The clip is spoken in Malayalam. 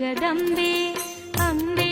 ജഗദംബേ അംബേ